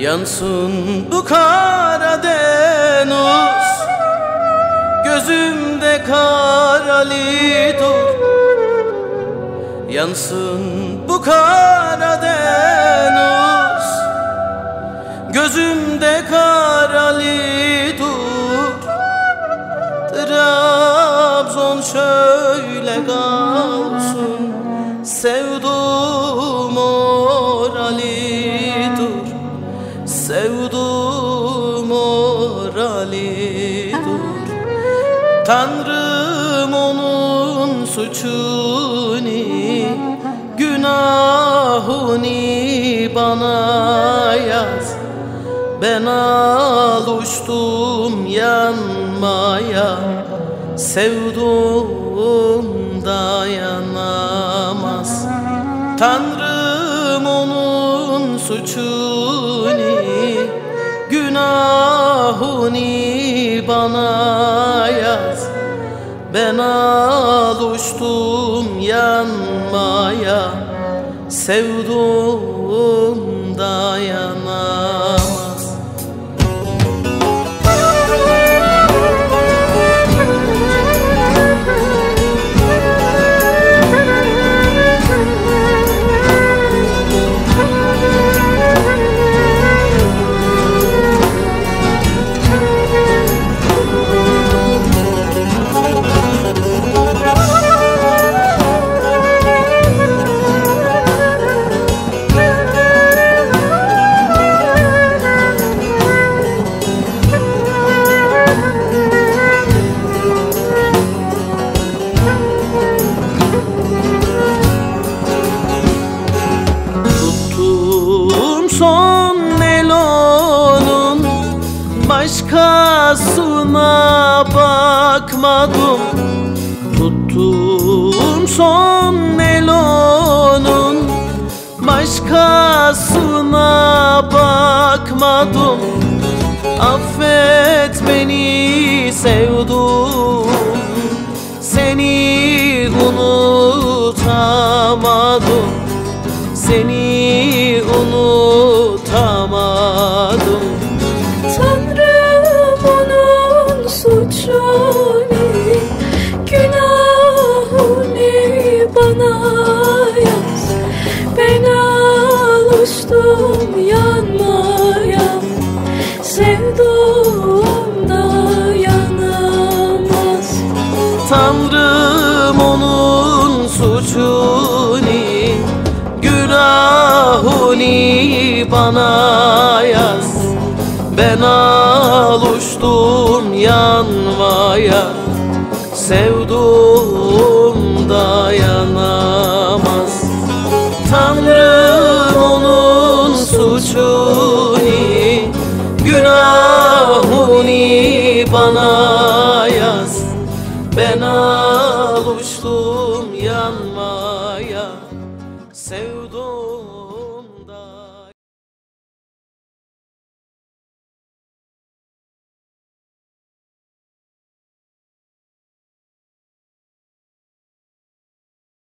Yansın bu Karadeniz Gözümde karali dur Yansın bu Karadeniz Gözümde karali dur Trabzon şöyle kalsın Sevdum Tanrım onun suçunu Günahını bana yaz. Ben alıştım yanmaya Sevdum dayanamaz. Tanrım onun suçunu Günahını bana yaz Ben alıştım yanmaya Sevdum dayanamaz Başkasına bakmadım. Tuttum son melonun Başkasına bakmadım. Affet beni sevdum. Seni unutamadım. Seni unutamadım onun suçunu Günahını bana yaz. Ben alıştım yanmaya Sevdum dayanamaz. Tanrım onun suçunu Günahını bana sevdaya